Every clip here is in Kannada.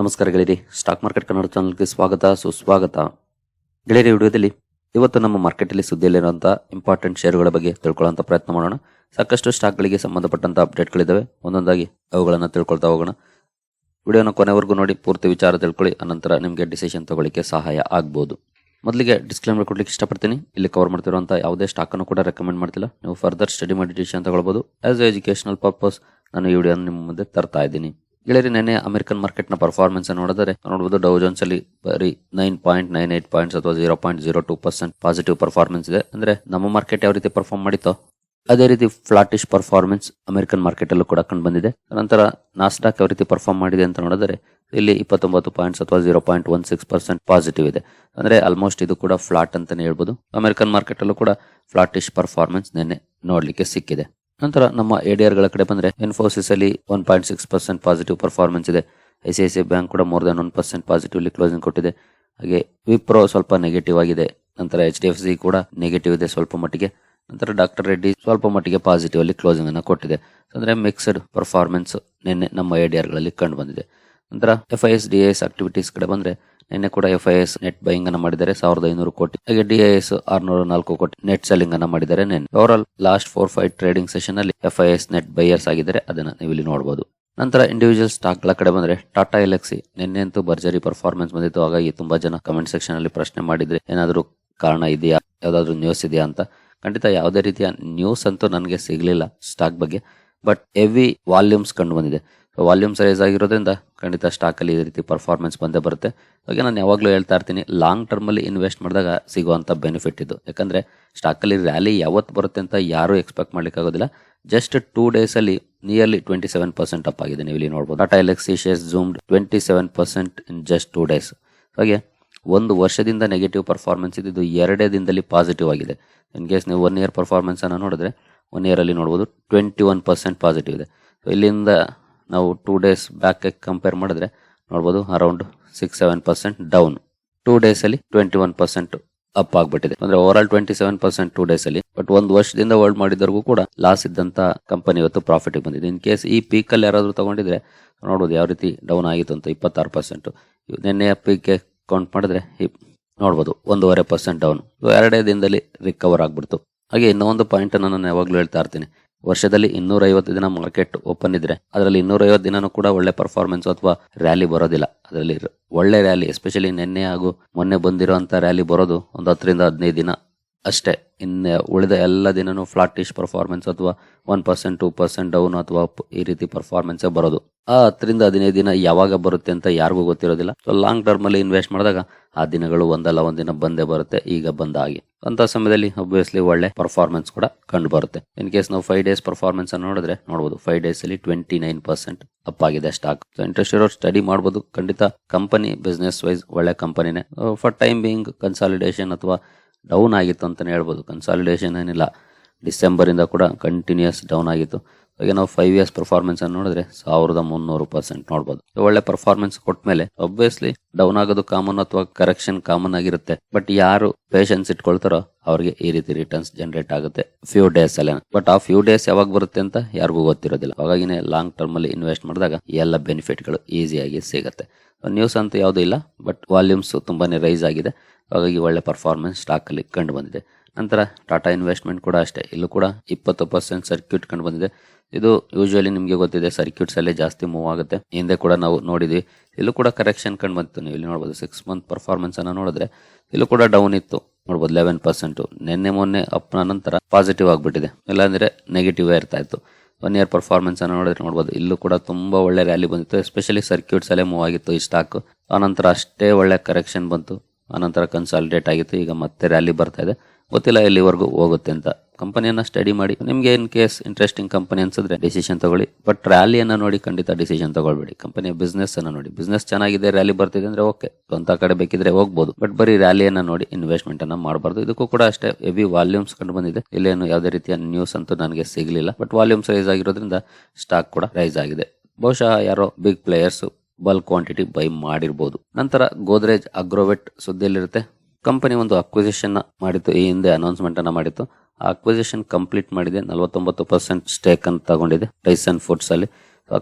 ನಮಸ್ಕಾರ ಗೆಳೆಯರಿ ಸ್ಟಾಕ್ ಮಾರ್ಕೆಟ್ ಕನ್ನಡ ಚಾನಲ್ಗೆ ಸ್ವಾಗತ, ಸುಸ್ವಾಗತ. ಗೆಳೆಯರಿ ವಿಡಿಯೋದಲ್ಲಿ ಇವತ್ತು ನಮ್ಮ ಮಾರ್ಕೆಟಲ್ಲಿ ಸುದ್ದಿಯಲ್ಲಿರುವಂಥ ಇಂಪಾರ್ಟೆಂಟ್ ಶೇರುಗಳ ಬಗ್ಗೆ ತಿಳ್ಕೊಳ್ಳೋಂಥ ಪ್ರಯತ್ನ ಮಾಡೋಣ. ಸಾಕಷ್ಟು ಸ್ಟಾಕ್ಗಳಿಗೆ ಸಂಬಂಧಪಟ್ಟಂಥ ಅಪ್ಡೇಟ್ಗಳಿದ್ದಾವೆ ಒಂದೊಂದಾಗಿ ಅವುಗಳನ್ನು ತಿಳ್ಕೊಳ್ತಾ ಹೋಗೋಣ. ವಿಡಿಯೋನ ಕೊನೆವರೆಗೂ ನೋಡಿ, ಪೂರ್ತಿ ವಿಚಾರ ತಿಳ್ಕೊಳ್ಳಿ, ಅನಂತರ ನಿಮಗೆ ಡಿಸಿಷನ್ ತಗೊಳ್ಳಿಕ್ಕೆ ಸಹಾಯ ಆಗ್ಬೋದು. ಮೊದಲಿಗೆ ಡಿಸ್ಕ್ಲೇಮರ್ ಕೊಡ್ಲಿಕ್ಕೆ ಇಷ್ಟಪಡ್ತೀನಿ. ಇಲ್ಲಿ ಕವರ್ ಮಾಡ್ತಿರುವಂಥ ಯಾವುದೇ ಸ್ಟಾಕನ್ನು ಕೂಡ ರೆಕಮೆಂಡ್ ಮಾಡ್ತಿಲ್ಲ. ನೀವು ಫರ್ದರ್ ಸ್ಟಡಿ ಮಾಡಿ ಡಿಸಿಷನ್ ತಗೊಳ್ಬೋದು. ಆಸ್ ಎ ಎಜುಕೇಶನಲ್ ಪರ್ಪಸ್ ನಾನು ಈ ವಿಡಿಯೋನ ನಿಮ್ಮ ಮುಂದೆ ತರ್ತಾ ಇದ್ದೀನಿ. ಗೆಳೆಯರಿ ನೆನ್ನೆ ಅಮೆರಿಕನ್ನ ಪರ್ಫಾರ್ಮೆನ್ಸ್ ನೋಡಿದರೆ ನೋಡಬಹುದು ಡೌ ಜೋನ್ಸ್ ಅಲ್ಲಿ ಬರೀ nine point nine eight points ಅಥವಾ zero point zero two percent positive performance ಇದೆ. ಅಂದ್ರೆ ನಮ್ಮ ಮಾರ್ಕೆಟ್ ಯಾವ ರೀತಿ ಪರ್ಫಾರ್ಮ್ ಮಾಡಿತ್ತೋ, ಅದೇ ರೀತಿ ಫ್ಲಾಟಿಶ್ ಪರ್ಫಾರ್ಮೆನ್ಸ್ ಅಮೆರಿಕನ್ ಮಾರ್ಕೆಟ್ ಅಲ್ಲೂ ಕೂಡ ಕಂಡು ಬಂದಿದೆ. ನಂತರ ನಾಸ್ಟಾಕ್ ಯಾವ ರೀತಿ ಪರ್ಫಾರ್ಮ್ ಮಾಡಿದೆ ಅಂತ ನೋಡಿದರೆ, ಇಲ್ಲಿ ಇಪ್ಪತ್ತೊಂಬತ್ತು ಪಾಯಿಂಟ್ಸ್ ಅಥವಾ zero point one six percent positive ಇದೆ. ಅಂದ್ರೆ ಆಲ್ಮೋಸ್ಟ್ ಇದು ಕೂಡ ಫ್ಲಾಟ್ ಅಂತಾನೆ ಹೇಳ್ಬೋದು. ಅಮೆರಿಕನ್ ಮಾರ್ಕೆಟ್ ಅಲ್ಲೂ ಕೂಡ ಫ್ಲಾಟಿಶ್ ಪರ್ಫಾರ್ಮೆನ್ಸ್ ನಿನ್ನೆ ನೋಡ್ಲಿಕ್ಕೆ ಸಿಕ್ಕಿದೆ. ನಂತರ ನಮ್ಮ ADR ಗಳ ಕಡೆ ಬಂದರೆ ಇನ್ಫೋಸಿಸ್ ಅಲ್ಲಿ one point six percent positive performance ಇದೆ. I C I C bank ಕೂಡ more than one percent positively closing ಕೊಟ್ಟಿದೆ. ಹಾಗೆ ವಿಪ್ರೋ ಸ್ವಲ್ಪ ನೆಗೆಟಿವ್ ಆಗಿದೆ. ನಂತರ ಎಚ್ ಡಿ ಎಫ್ ಸಿ ಕೂಡ ನೆಗೆಟಿವ್ ಇದೆ ಸ್ವಲ್ಪ ಮಟ್ಟಿಗೆ. ನಂತರ ಡಾಕ್ಟರ್ ರೆಡ್ಡಿ ಸ್ವಲ್ಪ ಮಟ್ಟಿಗೆ ಪಾಸಿಟಿವ್ ಅಲ್ಲಿ ಕ್ಲೋಸಿಂಗ್ ಅನ್ನು ಕೊಟ್ಟಿದೆ. ಅಂದ್ರೆ ಮಿಕ್ಸ್ಡ್ ಪರ್ಫಾರ್ಮೆನ್ಸ್ ನಿನ್ನೆ ನಮ್ಮ ಐ ಡಿ ಆರ್ಗಳಲ್ಲಿ ಕಂಡು ಬಂದಿದೆ. ನಂತರ F I S D S activities ಕಡೆ ಬಂದ್ರೆ ನಿನ್ನೆ ಕೂಡ F I S net buying ಅನ್ನು ಮಾಡಿದ್ದಾರೆ, ಸಾವಿರದ ಐನೂರು ಕೋಟಿ. ಹಾಗೆ ಡಿ ಐ ಎಸ್ ಆರ್ನೂರ ನಾಲ್ಕು ಕೋಟಿ ನೆಟ್ ಸೆಲ್ಲಿಂಗ್ ಅನ್ನು ಮಾಡಿದ್ದಾರೆ ನಿನ್ನೆ. Over all last four five trading session ಅಲ್ಲಿ F I S net buyers ಆಗಿದ್ದಾರೆ, ಅದನ್ನ ನೀವು ಇಲ್ಲಿ ನೋಡಬಹುದು ನಂತರ ಇಂಡಿವಿಜುವಲ್ ಸ್ಟಾಕ್ಗಳ ಕಡೆ ಬಂದ್ರೆ ಟಾಟಾ ಎಲೆಕ್ಸಿ ನಿನ್ನೆ ಅಂತೂ ಭರ್ಜರಿ ಪರ್ಫಾರ್ಮೆನ್ಸ್ ಬಂದಿತ್ತು, ಹಾಗಾಗಿ ತುಂಬಾ ಜನ ಕಮೆಂಟ್ ಸೆಕ್ಷನ್ ಅಲ್ಲಿ ಪ್ರಶ್ನೆ ಮಾಡಿದ್ರೆ ಏನಾದರೂ ಕಾರಣ ಇದೆಯಾ, ಯಾವ್ದಾದ್ರು ನ್ಯೂಸ್ ಇದೆಯಾ ಅಂತ. ಖಂಡಿತ ಯಾವುದೇ ರೀತಿಯ ನ್ಯೂಸ್ ಅಂತೂ ನನಗೆ ಸಿಗಲಿಲ್ಲ ಸ್ಟಾಕ್ ಬಗ್ಗೆ ಬಟ್ ಹೆವಿ ವಾಲ್ಯೂಮ್ಸ್ ಕಂಡು ಬಂದಿದೆ. ವಾಲ್ಯೂಮ್ಸ್ ರೈಸ್ ಆಗಿರೋದ್ರಿಂದ ಖಂಡಿತ ಸ್ಟಾಕ್ ಅಲ್ಲಿ ಈ ರೀತಿ ಪರ್ಫಾರ್ಮೆನ್ಸ್ ಬಂದೇ ಬರುತ್ತೆ. ಹಾಗೆ ನಾನು ಯಾವಾಗಲೂ ಹೇಳ್ತಾ ಇರ್ತೀನಿ ಲಾಂಗ್ ಟರ್ಮಲ್ಲಿ ಇನ್ವೆಸ್ಟ್ ಮಾಡಿದಾಗ ಸಿಗುವಂಥ ಬೆನಿಫಿಟ್ ಇದು. ಯಾಕಂದರೆ ಸ್ಟಾಕ್ ಅಲ್ಲಿ ರ್ಯಾಲಿ ಯಾವತ್ತು ಬರುತ್ತೆ ಅಂತ ಯಾರೂ ಎಕ್ಸ್ಪೆಕ್ಟ್ ಮಾಡ್ಲಿಕ್ಕೆ ಆಗೋದಿಲ್ಲ. ಜಸ್ಟ್ ಟೂ ಡೇಸಲ್ಲಿ nearly twenty seven percent up ಆಗಿದೆ. ನೀವು ಇಲ್ಲಿ ನೋಡ್ಬೋದು. Tata Elxsi shares zoomed twenty seven percent in just two days ಹಾಗೆ ಒಂದು ವರ್ಷದಿಂದ ನೆಗೆಟಿವ್ ಪರ್ಫಾರ್ಮೆನ್ಸ್ ಇದ್ದು ಎರಡೇ ದಿನದಲ್ಲಿ ಪಾಸಿಟಿವ್ ಆಗಿದೆ. ಇನ್ ಕೇಸ್ ನೀವು ಒನ್ ಇಯರ್ ಪರ್ಫಾರ್ಮೆನ್ಸನ್ನು ನೋಡಿದ್ರೆ ಒನ್ ಇಯರಲ್ಲಿ ನೋಡ್ಬೋದು ಟ್ವೆಂಟಿ ಒನ್ ಪರ್ಸೆಂಟ್ ಪಾಸಿಟಿವ್ ಇದೆ ಇಲ್ಲಿಂದ ನಾವು ಟೂ ಡೇಸ್ ಬ್ಯಾಕ್ ಕಂಪೇರ್ ಮಾಡಿದ್ರೆ ನೋಡ್ಬೋದು around six seven percent down two days ಅಲ್ಲಿ ಟ್ವೆಂಟಿ ಒನ್ ಪರ್ಸೆಂಟ್ ಅಪ್ ಆಗ್ಬಿಟ್ಟಿದೆ. ಅಂದ್ರೆ over all twenty seven percent two days ಅಲ್ಲಿ. ಬಟ್ ಒಂದು ವರ್ಷದಿಂದ ಹೋಲ್ಡ್ ಮಾಡಿದವರೆಗೂ ಕೂಡ ಲಾಸ್ ಇದ್ದಂತ ಕಂಪನಿ ಇವತ್ತು ಪ್ರಾಫಿಟ್ ಬಂದಿದೆ. ಇನ್ ಕೇಸ್ ಈ ಪೀಕ್ ಅಲ್ಲಿ ಯಾರಾದ್ರೂ ತಗೊಂಡಿದ್ರೆ ನೋಡ್ಬೋದು ಯಾವ ರೀತಿ ಡೌನ್ ಆಗಿತ್ತು ಅಂತ ಇಪ್ಪತ್ತಾರು ಪರ್ಸೆಂಟ್ ನಿನ್ನೆ ಪೀಕ್ಗೆ ಕೌಂಟ್ ಮಾಡಿದ್ರೆ ನೋಡ್ಬೋದು ಒಂದೂವರೆ ಪರ್ಸೆಂಟ್ ಡೌನ್ ಎರಡೇ ದಿನದಲ್ಲಿ ರಿಕವರ್ ಆಗ್ಬಿಡ್ತು. ಹಾಗೆ ಇನ್ನೊಂದು ಪಾಯಿಂಟ್ ನಾನು ಯಾವಾಗಲೂ ಹೇಳ್ತಾ ಇರ್ತೀನಿ. ವರ್ಷದಲ್ಲಿ ಇನ್ನೂರ ಐವತ್ತು ದಿನ ಮಾರ್ಕೆಟ್ ಓಪನ್ ಇದ್ರೆ ಅದರಲ್ಲಿ ಇನ್ನೂರ ಐವತ್ತು ದಿನನೂ ಕೂಡ ಒಳ್ಳೆ ಪರ್ಫಾರ್ಮೆನ್ಸ್ ಅಥವಾ ರ್ಯಾಲಿ ಬರೋದಿಲ್ಲ. ಅದರಲ್ಲಿ ಒಳ್ಳೆ ರ್ಯಾಲಿ ಎಸ್ಪೆಷಲಿ ನಿನ್ನೆ ಹಾಗೂ ಮೊನ್ನೆ ಬಂದಿರುವಂತ ರ್ಯಾಲಿ ಬರೋದು ಒಂದು ಹತ್ತರಿಂದ ಹದಿನೈದು ದಿನ. ಅಷ್ಟೇ. ಇನ್ನು ಉಳಿದ ಎಲ್ಲ ದಿನನೂ ಫ್ಲಾಟಿಶ್ ಪರ್ಫಾರ್ಮೆನ್ಸ್ ಅಥವಾ one percent two percent down ಅಥವಾ ಈ ರೀತಿ ಪರ್ಫಾರ್ಮೆನ್ಸ್ ಬರೋದು. ಆ ಹತ್ತರಿಂದ ಹದಿನೈದು ದಿನ ಯಾವಾಗ ಬರುತ್ತೆ ಅಂತ ಯಾರಿಗೂ ಗೊತ್ತಿರೋದಿಲ್ಲ. ಸೊ ಲಾಂಗ್ ಟರ್ಮ್ ಅಲ್ಲಿ ಇನ್ವೆಸ್ಟ್ ಮಾಡಿದಾಗ ಆ ದಿನಗಳು ಒಂದಲ್ಲ ಒಂದಿನ ಬಂದೇ ಬರುತ್ತೆ, ಈಗ ಬಂದ ಹಾಗೆ ಅಂತ ಸಮಯದಲ್ಲಿ ಒಬ್ವಿಯಸ್ಲಿ ಒಳ್ಳೆ ಪರ್ಫಾರ್ಮೆನ್ಸ್ ಕೂಡ ಕಂಡು ಬರುತ್ತೆ. ಇನ್ ಕೇಸ್ ನಾವು ಫೈವ್ ಡೇಸ್ ಪರ್ಫಾರ್ಮೆನ್ಸ್ ಅನ್ನು ನೋಡಿದ್ರೆ ನೋಡಬಹುದು ಫೈವ್ ಡೇಸ್ ಅಲ್ಲಿ ಟ್ವೆಂಟಿ ನೈನ್ ಪರ್ಸೆಂಟ್ ಅಪ್ ಆಗಿದೆ ಸ್ಟಾಕ್ ಸೊ ಇಂಟ್ರೆಸ್ಟ್ ಇರೋರು ಸ್ಟಡಿ ಮಾಡಬಹುದು ಖಂಡಿತ ಕಂಪನಿ ಬಿಸ್ನೆಸ್ ವೈಸ್ ಒಳ್ಳೆ ಕಂಪನಿನೇ ಫಾರ್ ಟೈಮ್ ಬಿಂಗ್ ಕನ್ಸಾಲಿಡೇಷನ್ ಅಥವಾ ಡೌನ್ ಆಗಿತ್ತು ಅಂತಲೇ ಹೇಳ್ಬೋದು. ಕನ್ಸಾಲಿಡೇಷನ್ ಏನಿಲ್ಲ. ಡಿಸೆಂಬರಿಂದ ಕೂಡ ಕಂಟಿನ್ಯೂಸ್ ಡೌನ್ ಆಗಿತ್ತು. ಹಾಗೆ ನಾವು ಫೈವ್ ಇಯರ್ಸ್ ಪರ್ಫಾರ್ಮೆನ್ಸ್ ಅನ್ನು ನೋಡಿದ್ರೆ ಸಾವಿರದ ಮುನ್ನೂರು ಪರ್ಸೆಂಟ್ ನೋಡಬಹುದು ಒಳ್ಳೆ ಪರ್ಫಾರ್ಮೆನ್ಸ್ ಕೊಟ್ಟ ಮೇಲೆ ಡೌನ್ ಆಗೋದು ಕಾಮನ್ ಅಥವಾ ಕರೆಕ್ಷನ್ ಕಾಮನ್ ಆಗಿರುತ್ತೆ. ಬಟ್ ಯಾರು ಪೇಷನ್ಸ್ ಇಟ್ಕೊಳ್ತಾರೋ ಅವರಿಗೆ ಈ ರೀತಿ ರಿಟರ್ನ್ಸ್ ಜನರೇಟ್ ಆಗುತ್ತೆ ಫ್ಯೂ ಡೇಸ್ ಅಲ್ಲೇ ಬಟ್ ಆ ಫ್ಯೂ ಡೇಸ್ ಯಾವಾಗ ಬರುತ್ತೆ ಅಂತ ಯಾರಿಗೂ ಗೊತ್ತಿರೋದಿಲ್ಲ. ಹಾಗಾಗಿನೇ ಲಾಂಗ್ ಟರ್ಮ್ ಅಲ್ಲಿ ಇನ್ವೆಸ್ಟ್ ಮಾಡಿದಾಗ ಎಲ್ಲ ಬೆನಿಫಿಟ್ಗಳು ಈಸಿಯಾಗಿ ಸಿಗುತ್ತೆ. ನ್ಯೂಸ್ ಅಂತ ಯಾವುದೂ ಇಲ್ಲ ಬಟ್ ವಾಲ್ಯೂಮ್ಸ್ ತುಂಬಾನೇ ರೈಸ್ ಆಗಿದೆ. ಹಾಗಾಗಿ ಒಳ್ಳೆ ಪರ್ಫಾರ್ಮೆನ್ಸ್ ಸ್ಟಾಕ್ ಅಲ್ಲಿ ಕಂಡು ಬಂದಿದೆ. ನಂತರ ಟಾಟಾ ಇನ್ವೆಸ್ಟ್ಮೆಂಟ್ ಕೂಡ ಅಷ್ಟೇ. ಇಲ್ಲೂ ಕೂಡ ಇಪ್ಪತ್ತು ಪರ್ಸೆಂಟ್ ಸರ್ಕ್ಯೂಟ್ ಕಂಡು ಬಂದಿದೆ. ಇದು ಯೂಶುವಲಿ ನಿಮಗೆ ಗೊತ್ತಿದೆ ಸರ್ಕ್ಯೂಟ್ಸ್ ಅಲ್ಲೇ ಜಾಸ್ತಿ ಮೂವ್ ಆಗುತ್ತೆ. ಹಿಂದೆ ಕೂಡ ನಾವು ನೋಡಿದ್ವಿ. ಇಲ್ಲೂ ಕೂಡ ಕರೆಕ್ಷನ್ ಕಂಡು ಬಂತು. ನೀವು ಇಲ್ಲಿ ನೋಡ್ಬೋದು ಸಿಕ್ಸ್ ಮಂತ್ ಪರ್ಫಾರ್ಮೆನ್ಸ್ ಅನ್ನ ನೋಡಿದ್ರೆ, ಇಲ್ಲೂ ಕೂಡ ಡೌನ್ ಇತ್ತು. ನೋಡ್ಬೋದು ಲೆವೆನ್ ಪರ್ಸೆಂಟ್ ನಿನ್ನೆ, ಮೊನ್ನೆ ಅಪ್ನ ನಂತರ ಪಾಸಿಟಿವ್ ಆಗಿಬಿಟ್ಟಿದೆ. ಇಲ್ಲಾಂದ್ರೆ ನೆಗೆಟಿವ್ ಇರ್ತಾ ಇತ್ತು. ಒನ್ ಇಯರ್ ಪರ್ಫಾರ್ಮೆನ್ಸ್ ಅನ್ನು ನೋಡಿದ್ರೆ ನೋಡ್ಬೋದು, ಇಲ್ಲೂ ಕೂಡ ತುಂಬಾ ಒಳ್ಳೆ ರ್ಯಾಲಿ ಬಂದಿತ್ತು. ಎಸ್ಪೆಷಲಿ ಸರ್ಕ್ಯೂಟ್ಸ್ ಅಲ್ಲೇ ಮೂವ್ ಆಗಿತ್ತು ಈ ಸ್ಟಾಕ್ ಆನಂತರ ಅಷ್ಟೇ ಒಳ್ಳೆ ಕರೆಕ್ಷನ್ ಬಂತು. ಆನಂತರ ಕನ್ಸಾಲಿಡೇಟ್ ಆಗಿತ್ತು. ಈಗ ಮತ್ತೆ ರ್ಯಾಲಿ ಬರ್ತಾ ಇದೆ. ಗೊತ್ತಿಲ್ಲ ಎಲ್ಲಿವರೆಗೂ ಹೋಗುತ್ತೆ ಅಂತ. ಕಂಪನಿಯನ್ನು ಸ್ಟಡಿ ಮಾಡಿ. ನಿಮಗೆ ಇನ್ ಕೇಸ್ ಇಂಟ್ರೆಸ್ಟಿಂಗ್ ಕಂಪನಿ ಅನ್ಸಿದ್ರೆ ಡಿಸಿಷನ್ ತಗೊಳ್ಳಿ. ಬಟ್ ರ್ಯಾಲಿಯನ್ನು ನೋಡಿ ಖಂಡಿತ ಡಿಸಿಷನ್ ತಗೊಳ್ಬೇಡಿ. ಕಂಪನಿಯ ಬಿಸ್ನೆಸ್ ಅನ್ನು ನೋಡಿ. ಬಿಸ್ನೆಸ್ ಚೆನ್ನಾಗಿದೆ ರ್ಯಾಲಿ ಬರ್ತಿದೆ ಅಂದ್ರೆ ಓಕೆ ಸ್ವಂತ ಕಡೆ ಬೇಕಿದ್ರೆ ಹೋಗ್ಬೋದು. ಬಟ್ ಬರೀ ರ್ಯಾಲಿಯನ್ನು ನೋಡಿ ಇನ್ವೆಸ್ಟ್ಮೆಂಟ್ ಅನ್ನ ಮಾಡಬಾರ್ದು. ಇದಕ್ಕೂ ಕೂಡ ಅಷ್ಟೇ ಹೆವಿ ವಾಲ್ಯೂಮ್ಸ್ ಕಂಡು ಬಂದಿದೆ. ಇಲ್ಲೇನು ಯಾವುದೇ ರೀತಿಯ ನ್ಯೂಸ್ ಅಂತೂ ನನಗೆ ಸಿಗಲಿಲ್ಲ. ಬಟ್ ವಾಲ್ಯೂಮ್ಸ್ ರೈಸ್ ಆಗಿರೋದ್ರಿಂದ ಸ್ಟಾಕ್ ಕೂಡ ರೈಸ್ ಆಗಿದೆ. ಬಹುಶಃ ಯಾರೋ big players bulk quantity buy ಮಾಡಿರ್ಬೋದು. ನಂತರ ಗೋದ್ರೇಜ್ ಅಗ್ರೋವೆಟ್ ಸುದ್ದಿಯಲ್ಲಿರುತ್ತೆ. ಕಂಪನಿ ಒಂದು ಅಕ್ವಿಸಿಷನ್ ಮಾಡಿತ್ತು, ಈ ಹಿಂದೆ ಅನೌನ್ಸ್ಮೆಂಟ್ ಅನ್ನ ಮಾಡಿತ್ತು. ಆ ಅಕ್ವಿಸಿಷನ್ ಕಂಪ್ಲೀಟ್ ಮಾಡಿದೆ, ನಲವತ್ತೊಂಬತ್ತು ಪರ್ಸೆಂಟ್ ಸ್ಟೇಕ್ ಅನ್ನು ತಗೊಂಡಿದೆ ಟೈಸನ್ ಫುಡ್ಸ್ ಅಲ್ಲಿ. ಆ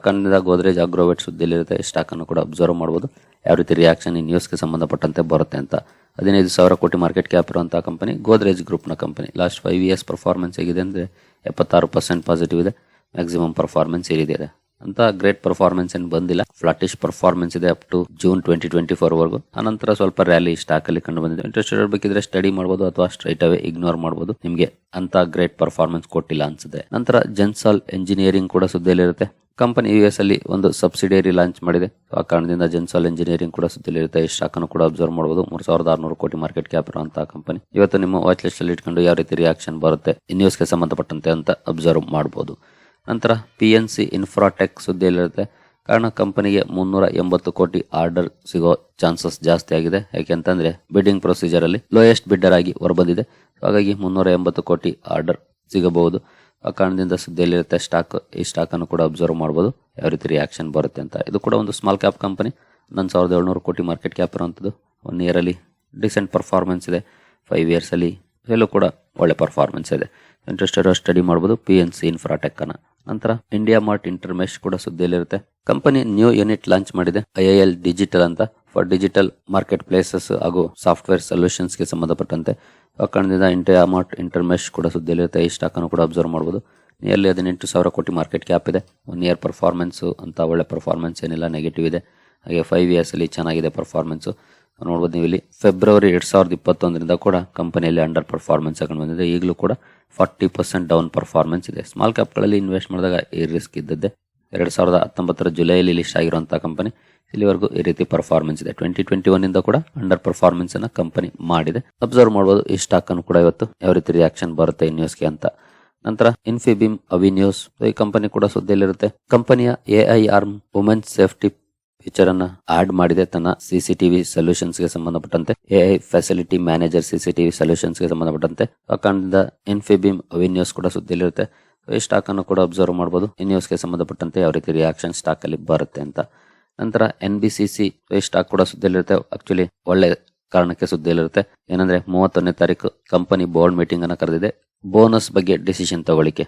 ಗೋದ್ರೇಜ್ ಅಗ್ರೋವೆಟ್ ಸುದ್ದಿಯಲ್ಲಿರುತ್ತೆ ಸ್ಟಾಕ್ ಅನ್ನು ಕೂಡ ಅಬ್ಸರ್ವ್ ಮಾಡಬಹುದು ಯಾವ ರೀತಿ ರಿಯಾಕ್ಷನ್ ಈ ನ್ಯೂಸ್ಗೆ ಸಂಬಂಧಪಟ್ಟಂತೆ ಬರುತ್ತೆ ಅಂತ. ಹದಿನೈದು ಸಾವಿರ ಕೋಟಿ ಮಾರ್ಕೆಟ್ ಕ್ಯಾಪ್ ಇರುವಂತಹ ಕಂಪನಿ, ಗೋದ್ರೇಜ್ ಗ್ರೂಪ್ನ company. Last five years performance ಹೇಗಿದೆ ಅಂದರೆ ಎಪ್ಪತ್ತಾರು ಪರ್ಸೆಂಟ್ ಪಾಸಿಟಿವ್ ಇದೆ. ಮ್ಯಾಕ್ಸಿಮಮ್ ಪರ್ಫಾರ್ಮೆನ್ಸ್ ಏರಿದೆ. ಅಂತ ಗ್ರೇಟ್ ಪರ್ಫಾರ್ಮೆನ್ಸ್ ಏನು ಬಂದಿಲ್ಲ. ಫ್ಲಾಟಿಶ್ ಪರ್ಫಾರ್ಮೆನ್ಸ್ ಇದೆ up to June twenty twenty four ವರೆಗೂ. ಆನಂತರ ಸ್ವಲ್ಪ ರ್ಯಾಲಿ ಸ್ಟಾಕ್ ಅಲ್ಲಿ ಕಂಡು ಬಂದಿದೆ. ಇಂಟ್ರೆಸ್ಟ್ ಇರಬೇಕಿದ್ರೆ ಸ್ಟಡಿ ಮಾಡಬಹುದು ಅಥವಾ ಸ್ಟ್ರೈಟ್ ಅವೇ ಇಗ್ನೋರ್ ಮಾಡಬಹುದು ನಿಮಗೆ ಅಂತ ಗ್ರೇಟ್ ಪರ್ಫಾರ್ಮೆನ್ಸ್ ಕೊಟ್ಟಿಲ್ಲ ಅನ್ಸುತ್ತೆ. ನಂತರ ಜೆನ್ಸಾಲ್ ಎಂಜಿನಿಯರಿಂಗ್ ಕೂಡ ಸುದ್ದಿಯಲ್ಲಿರುತ್ತೆ ಕಂಪನಿ ಯು ಎಸ್ ಅಲ್ಲಿ ಒಂದು ಸಬ್ಸಿಡಿಯರಿ ಲಾಂಚ್ ಮಾಡಿದೆ. ಆ ಕಾರಣದಿಂದ ಜೆನ್ಸಾಲ್ ಎಂಜಿನಿಯರಿಂಗ್ ಕೂಡ ಸುದ್ದಿಯಲ್ಲಿರುತ್ತೆ ಈ ಸ್ಟಾಕ್ ಅನ್ನು ಕೂಡ ಅಬ್ಸರ್ವ್ ಮಾಡಬಹುದು ಮೂರ್ ಸಾವಿರದ ಆರ್ನೂರು ಕೋಟಿ ಮಾರ್ಕೆಟ್ ಕ್ಯಾಪ್ ಇರುವಂತಹ ಕಂಪನಿ ಇವತ್ತು ನಿಮ್ಮ ವಾಚ್ ಲಿಸ್ಟ್ ಅಲ್ಲಿ ಇಟ್ಕೊಂಡು ಯಾವ ರೀತಿ ರಿಯಾಕ್ಷನ್ ಬರುತ್ತೆ ನ್ಯೂಸ್ಗೆ ಸಂಬಂಧಪಟ್ಟಂತೆ ಅಂತ ಅಬ್ಸರ್ವ್ ಮಾಡಬಹುದು ನಂತರ ಪಿ ಎನ್ ಸಿ ಇನ್ಫ್ರಾಟೆಕ್ ಸುದ್ದಿಯಲ್ಲಿರುತ್ತೆ ಕಾರಣ, ಕಂಪನಿಗೆ ಮುನ್ನೂರ ಎಂಬತ್ತು ಕೋಟಿ ಆರ್ಡರ್ ಸಿಗೋ ಚಾನ್ಸಸ್ ಜಾಸ್ತಿ ಆಗಿದೆ. ಯಾಕೆಂತಂದ್ರೆ ಬಿಡ್ಡಿಂಗ್ ಪ್ರೊಸೀಜರ್ ಅಲ್ಲಿ ಲೋಯೆಸ್ಟ್ ಬಿಡ್ಡರ್ ಆಗಿ ಹೊರಬಂದಿದೆ. ಹಾಗಾಗಿ ಮುನ್ನೂರ ಎಂಬತ್ತು ಕೋಟಿ ಆರ್ಡರ್ ಸಿಗಬಹುದು. ಆ ಕಾರಣದಿಂದ ಸುದ್ದಿಯಲ್ಲಿರುತ್ತೆ ಸ್ಟಾಕ್ ಈ ಸ್ಟಾಕ್ ಅನ್ನು ಕೂಡ ಅಬ್ಸರ್ವ್ ಮಾಡಬಹುದು ಯಾವ ರೀತಿ ರಿಯಾಕ್ಷನ್ ಬರುತ್ತೆ ಅಂತ. ಇದು ಕೂಡ ಒಂದು ಸ್ಮಾಲ್ ಕ್ಯಾಪ್ ಕಂಪನಿ ನನ್ನ ಸಾವಿರದ ಏಳ್ನೂರು ಕೋಟಿ ಮಾರ್ಕೆಟ್ ಕ್ಯಾಪ್ ಇರುವಂಥದ್ದು. ಒನ್ ಇಯರ್ ಅಲ್ಲಿ ಡಿಸೆಂಟ್ ಪರ್ಫಾರ್ಮೆನ್ಸ್ ಇದೆ. ಫೈವ್ ಇಯರ್ಸ್ ಅಲ್ಲಿ ಎಲ್ಲೂ ಕೂಡ ಒಳ್ಳೆ ಪರ್ಫಾರ್ಮೆನ್ಸ್ ಇದೆ. ಇಂಟ್ರೆಸ್ಟ್ ಇರೋ ಸ್ಟಡಿ ಮಾಡಬಹುದು ಪಿ ಎನ್ ಸಿ ಇನ್ಫ್ರಾಟೆಕ್ ಅನ್ನ. ನಂತರ ಇಂಡಿಯಾ ಮಾರ್ಟ್ ಇಂಟರ್ಮೆಶ್ ಕೂಡ ಸುದ್ದಿಯಲ್ಲಿರುತ್ತೆ. ಕಂಪನಿ ನ್ಯೂ ಯೂನಿಟ್ ಲಾಂಚ್ ಮಾಡಿದೆ. ಐ ಐ ಎಲ್ ಡಿಜಿಟಲ್ ಅಂತ ಫಾರ್ ಡಿಜಿಟಲ್ ಮಾರ್ಕೆಟ್ ಪ್ಲೇಸಸ್ ಹಾಗೂ ಸಾಫ್ಟ್ವೇರ್ ಸೊಲ್ಯೂಷನ್ಸ್ಗೆ ಸಂಬಂಧಪಟ್ಟಂತೆ. ಆ ಇಂಡಿಯಾ ಮಾರ್ಟ್ ಇಂಟರ್ಮೆಶ್ ಕೂಡ ಸುದ್ದಿಯಲ್ಲಿರುತ್ತೆ. ಈ ಸ್ಟಾಕ್ ಅನ್ನು ಕೂಡ ಅಬ್ಸರ್ವ್ ಮಾಡಬಹುದು ನಿಯರ್ಲಿ ಹದಿನೆಂಟು ಸಾವಿರ ಕೋಟಿ ಮಾರ್ಕೆಟ್ ಕ್ಯಾಪ್ ಇದೆ. ಒನ್ ಇಯರ್ ಪರ್ಫಾರ್ಮೆನ್ಸ್ ಅಂತ ಒಳ್ಳೆ ಪರ್ಫಾರ್ಮೆನ್ಸ್ ಏನಿಲ್ಲ ನೆಗೆಟಿವ್ ಇದೆ. ಹಾಗೆ ಫೈವ್ ಇಯರ್ಸ್ ಅಲ್ಲಿ ಚೆನ್ನಾಗಿದೆ ಪರ್ಫಾರ್ಮೆನ್ಸ್ ನೋಡ್ಬೋದು ನೀವು ಇಲ್ಲಿ ಫೆಬ್ರವರಿ ಎರಡು ಸಾವಿರದ ಇಪ್ಪತ್ತೊಂದರಿಂದ ಕೂಡ ಕಂಪನಿಯಲ್ಲಿ ಅಂಡರ್ ಪರ್ಫಾರ್ಮೆನ್ಸ್ ಹಾಕೊಂಡು ಬಂದಿದೆ. ಈಗಲೂ ಕೂಡ ಫಾರ್ಟಿ ಪರ್ಸೆಂಟ್ ಡೌನ್ ಪರ್ಫಾರ್ಮೆನ್ಸ್ ಇದೆ. ಸ್ಮಾಲ್ ಕ್ಯಾಪ್ಗಳಲ್ಲಿ ಇನ್ವೆಸ್ಟ್ ಮಾಡಿದಾಗ ಈ ರಿಸ್ಕ್ ಇದ್ದದ್ದೇ ಎರಡು ಸಾವಿರದ ಹತ್ತೊಂಬತ್ತರ ಜುಲೈಲಿ ಲಿಸ್ಟ್ ಆಗಿರುವಂತಹ ಕಂಪನಿ ಇಲ್ಲಿವರೆಗೂ ಈ ರೀತಿ ಪರ್ಫಾರ್ಮೆನ್ಸ್ ಇದೆ. ಟ್ವೆಂಟಿ ಟ್ವೆಂಟಿ ಒನ್ ಇಂದ ಕೂಡ ಅಂಡರ್ ಪರ್ಫಾರ್ಮೆನ್ಸ್ ಅನ್ನ ಕಂಪನಿ ಮಾಡಿದೆ. ಅಬ್ಸರ್ವ್ ಮಾಡಬಹುದು ಈ ಸ್ಟಾಕ್ ಅನ್ನು ಕೂಡ ಇವತ್ತು ಯಾವ ರೀತಿ ರಿಯಾಕ್ಷನ್ ಬರುತ್ತೆ ಈ ನ್ಯೂಸ್ಗೆ ಅಂತ. ನಂತರ ಇನ್ಫಿಬಿಮ್ ಅವಿನ್ಯೂಸ್ ಈ ಕಂಪನಿ ಕೂಡ ಸುದ್ದಿಯಲ್ಲಿರುತ್ತೆ. ಕಂಪನಿಯ AI arm women's safety feature ಅನ್ನ ಆಡ್ ಮಾಡಿದೆ ತನ್ನ ಸಿಸಿಟಿವಿ ಸೊಲ್ಯೂಷನ್ಸ್ಗೆ ಸಂಬಂಧಪಟ್ಟಂತೆ. ಎಐ ಫೆಸಿಲಿಟಿ ಮ್ಯಾನೇಜರ್ ಸಿಸಿಟಿವಿ ಸೊಲ್ಯೂಷನ್ಸ್ಗೆ ಸಂಬಂಧಪಟ್ಟಂತೆ. ಕಾರಣದಿಂದ ಇನ್ಫಿಬಿಮ್ ಅವಿನ್ಯೂಸ್ ಕೂಡ ಸುದ್ದಿಯಲ್ಲಿರುತ್ತೆ. ಈ ಸ್ಟಾಕ್ ಅನ್ನು ಕೂಡ ಅಬ್ಸರ್ವ್ ಮಾಡಬಹುದು ಇನ್ಯೂಸ್ ನ್ಯೂಸ್ಗೆ ಸಂಬಂಧಪಟ್ಟಂತೆ ಯಾವ ರೀತಿ ರಿಯಾಕ್ಷನ್ ಸ್ಟಾಕ್ ಅಲ್ಲಿ ಬರುತ್ತೆ ಅಂತ. ನಂತರ ಎನ್ ಬಿ ಸಿ ಸಿ ಈ ಸ್ಟಾಕ್ ಕೂಡ ಸುದ್ದಿಯಲ್ಲಿರುತ್ತೆ. ಆಕ್ಚುಲಿ ಒಳ್ಳೆ ಕಾರಣಕ್ಕೆ ಸುದ್ದಿಯಲ್ಲಿರುತ್ತೆ. ಏನಂದ್ರೆ ಮೂವತ್ತೊಂದನೇ ತಾರೀಕು ಕಂಪನಿ ಬೋರ್ಡ್ ಮೀಟಿಂಗ್ ಅನ್ನ ಕರೆದಿದೆ. ಬೋನಸ್ ಬಗ್ಗೆ ಡಿಸಿಷನ್ ತಗೊಳ್ಳಿಕ್ಕೆ.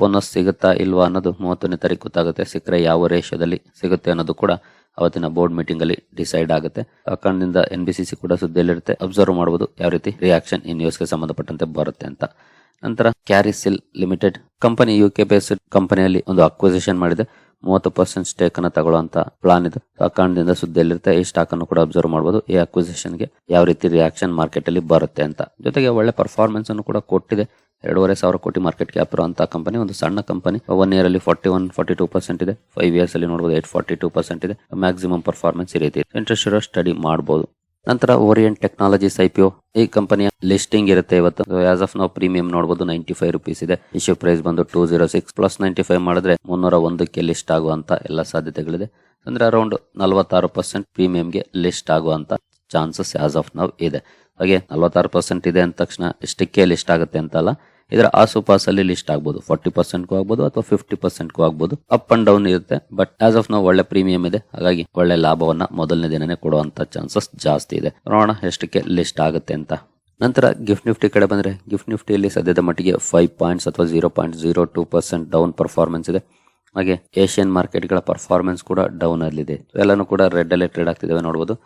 ಬೋನಸ್ ಸಿಗುತ್ತಾ ಇಲ್ವಾ ಅನ್ನೋದು ಮೂವತ್ತೊಂದನೇ ತಾರೀಕು ಗೊತ್ತಾಗುತ್ತೆ. ಸಿಕ್ಕರೆ ಯಾವ ರೇಷ್ಯೋದಲ್ಲಿ ಸಿಗುತ್ತೆ ಅನ್ನೋದು ಕೂಡ ಅವತ್ತಿನ ಬೋರ್ಡ್ ಮೀಟಿಂಗ್ ಅಲ್ಲಿ ಡಿಸೈಡ್ ಆಗುತ್ತೆ. ಆ ಕಾರಣದಿಂದ ಎನ್ ಬಿ ಸಿ ಸಿ ಕೂಡ ಸುದ್ದಿಯಲ್ಲಿರುತ್ತೆ. ಅಬ್ಸರ್ವ್ ಮಾಡಬಹುದು ಯಾವ ರೀತಿ ರಿಯಾಕ್ಷನ್ ಈ ನ್ಯೂಸ್ಗೆ ಸಂಬಂಧಪಟ್ಟಂತೆ ಬರುತ್ತೆ ಅಂತ. ನಂತರ Carysil limited company U K based ಕಂಪನಿಯಲ್ಲಿ ಒಂದು ಅಕ್ವಿಸಿಷನ್ ಮಾಡಿದೆ. ಮೂವತ್ತು ಪರ್ಸೆಂಟ್ ಸ್ಟೇಕ್ ಅನ್ನ ತಗೊಳ್ಳುವಂತ ಪ್ಲಾನ್ ಇದೆ. ಆ ಕಾರಣದಿಂದ ಸುದ್ದಿಯಲ್ಲಿರುತ್ತೆ. ಈ ಸ್ಟಾಕ್ ಅನ್ನು ಕೂಡ ಅಬ್ಸರ್ವ್ ಮಾಡಬಹುದು ಈ ಅಕ್ವಿಸಿಷನ್ಗೆ ಯಾವ ರೀತಿ ರಿಯಾಕ್ಷನ್ ಮಾರ್ಕೆಟ್ ಅಲ್ಲಿ ಬರುತ್ತೆ ಅಂತ. ಜೊತೆಗೆ ಒಳ್ಳೆ ಪರ್ಫಾರ್ಮೆನ್ಸ್ ಅನ್ನು ಕೂಡ ಕೊಟ್ಟಿದೆ. ಎರಡೂವರೆ ಸಾವಿರ ಕೋಟಿ ಮಾರ್ಕೆಟ್ ಕ್ಯಾಪ್ ಇರುವಂತಹ ಕಂಪನಿ ಒಂದು ಸಣ್ಣ ಕಂಪನಿ ಒನ್ ಇಯರ್ ಅಲ್ಲಿ forty one forty two percent ಇದೆ. ಫೈವ್ ಇಯರ್ಸ್ ಅಲ್ಲಿ ನೋಡಬಹುದು ಏಟ್ ಫಾರ್ಟಿ ಟೂ ಪರ್ಸೆಂಟ್ ಇದೆ ಮ್ಯಾಕ್ಸಿಮಮ್ ಪರ್ಫಾರ್ಮೆನ್ಸ್ ಈ ರೀತಿ ಇಂಟ್ರೆಸ್ಟ್ ಇರೋ ಸ್ಟಡಿ ಮಾಡಬಹುದು ನಂತರ ಓರಿಯಂಟ್ ಟೆಕ್ನಾಲಜೀಸ್ ಐಪಿಒ ಈ ಕಂಪನಿಯ ಲಿಸ್ಟಿಂಗ್ ಇರುತ್ತೆ ಇವತ್ತು. ಆಸ್ ಆಫ್ ನಾವು ಪ್ರೀಮಿಯಂ ನೋಡಬಹುದು ನೈಂಟಿ ಫೈವ್ ರುಪೀಸ್ ಇದೆ. ಇಶ್ಯೂ ಪ್ರೈಸ್ ಬಂದು two zero six plus ninety five ಮಾಡಿದ್ರೆ ಮುನ್ನೂರ ಒಂದಕ್ಕೆ ಲಿಸ್ಟ್ ಆಗುವಂತ ಎಲ್ಲ ಸಾಧ್ಯತೆಗಳಿದೆ. ಅಂದ್ರೆ ಅರೌಂಡ್ ನಲವತ್ತಾರು ಪರ್ಸೆಂಟ್ ಪ್ರೀಮಿಯಂಗೆ ಲಿಸ್ಟ್ ಆಗುವಂತ ಚಾನ್ಸಸ್ ಆಸ್ ಆಫ್ ನಾವು ಇದೆ. ಹಾಗೆ ನಲವತ್ತಾರು ಪರ್ಸೆಂಟ್ ಇದೆ ಅಂದ ತಕ್ಷಣ, ಇಷ್ಟಕ್ಕೆ ಲಿಸ್ಟ್ ಆಗುತ್ತೆ ಅಂತಲ್ಲ. ಇದರ ಆಸುಪಾಸಲ್ಲಿ ಲಿಸ್ಟ್ ಆಗ್ಬೋದು. ಫಾರ್ಟಿ ಪರ್ಸೆಂಟ್ಗೂ ಆಗ್ಬೋದು ಅಥವಾ ಫಿಫ್ಟಿ ಪರ್ಸೆಂಟ್ಗೂ ಆಗ್ಬೋದು. ಅಪ್ ಅಂಡ್ ಡೌನ್ ಇರುತ್ತೆ. ಬಟ್ ಆಸ್ ಆಫ್ ನಾವು ಒಳ್ಳೆ ಪ್ರೀಮಿಯಂ ಇದೆ. ಹಾಗಾಗಿ ಒಳ್ಳೆ ಲಾಭವನ್ನ ಮೊದಲನೇ ದಿನನೇ ಕೊಡುವಂತ ಚಾನ್ಸಸ್ ಜಾಸ್ತಿ ಇದೆ. ನೋಡೋಣ ಎಷ್ಟಕ್ಕೆ ಲಿಸ್ಟ್ ಆಗುತ್ತೆ ಅಂತ. ನಂತರ ಗಿಫ್ಟ್ ನಿಫ್ಟಿ ಕಡೆ ಬಂದ್ರೆ ಗಿಫ್ಟ್ ನಿಫ್ಟಿಯಲ್ಲಿ ಸದ್ಯದ ಮಟ್ಟಿಗೆ ಫೈವ್ ಪಾಯಿಂಟ್ಸ್ ಅಥವಾ zero point zero two percent down performance ಇದೆ. ಹಾಗೆ ಏಷ್ಯನ್ ಮಾರ್ಕೆಟ್ಗಳ ಪರ್ಫಾರ್ಮೆನ್ಸ್ ಕೂಡ ಡೌನ್ ಅಲ್ಲಿದೆ. ಎಲ್ಲನೂ ಕೂಡ ರೆಡ್ ಅಲ್ಲೇ ಟ್ರೇಡ್ ಆಗ್ತಿದ್ದಾವೆ ನೋಡಬಹುದು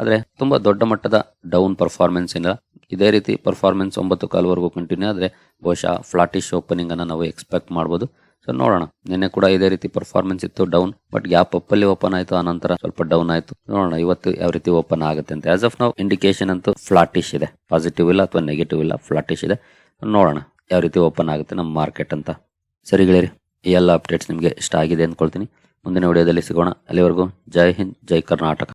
ಆದ್ರೆ ತುಂಬಾ ದೊಡ್ಡ ಮಟ್ಟದ ಡೌನ್ ಪರ್ಫಾರ್ಮೆನ್ಸ್ ಇಲ್ಲ ಇದೇ ರೀತಿ ಪರ್ಫಾರ್ಮೆನ್ಸ್ ಒಂಬತ್ತು ಕಾಲ್ವರೆಗೂ ಕಂಟಿನ್ಯೂ ಆದರೆ ಬಹುಶಃ ಫ್ಲಾಟಿಶ್ ಓಪನಿಂಗ್ ಅನ್ನ ನಾವು ಎಕ್ಸ್ಪೆಕ್ಟ್ ಮಾಡಬಹುದು ಸೊ ನೋಡೋಣ. ನಿನ್ನೆ ಕೂಡ ಇದೇ ರೀತಿ ಪರ್ಫಾರ್ಮೆನ್ಸ್ ಇತ್ತು ಡೌನ್ ಬಟ್ ಗ್ಯಾಪ್ ಅಪ್ ಅಲ್ಲಿ ಓಪನ್ ಆಯಿತು ಆ ನಂತರ ಸ್ವಲ್ಪ ಡೌನ್ ಆಯಿತು. ನೋಡೋಣ, ಇವತ್ತು ಯಾವ ರೀತಿ ಓಪನ್ ಆಗುತ್ತೆ ಅಂತ. ಆಸ್ ಆಫ್ ನಾವು ಇಂಡಿಕೇಶನ್ ಅಂತೂ ಫ್ಲಾಟಿಶ್ ಇದೆ. ಪಾಸಿಟಿವ್ ಇಲ್ಲ ಅಥವಾ ನೆಗೆಟಿವ್ ಇಲ್ಲ ಫ್ಲಾಟಿಶ್ ಇದೆ. ನೋಡೋಣ, ಯಾವ ರೀತಿ ಓಪನ್ ಆಗುತ್ತೆ ನಮ್ಮ ಮಾರ್ಕೆಟ್ ಅಂತ. ಸರಿ ಗೆಳೆಯರಿ, ಈ ಎಲ್ಲ ಅಪ್ಡೇಟ್ಸ್ ನಿಮಗೆ ಇಷ್ಟ ಆಗಿದೆ ಅಂದ್ಕೊಳ್ತೀನಿ. ಮುಂದಿನ ವಿಡಿಯೋದಲ್ಲಿ ಸಿಗೋಣ. ಅಲ್ಲಿವರೆಗೂ ಜೈ ಹಿಂದ್, ಜೈ ಕರ್ನಾಟಕ.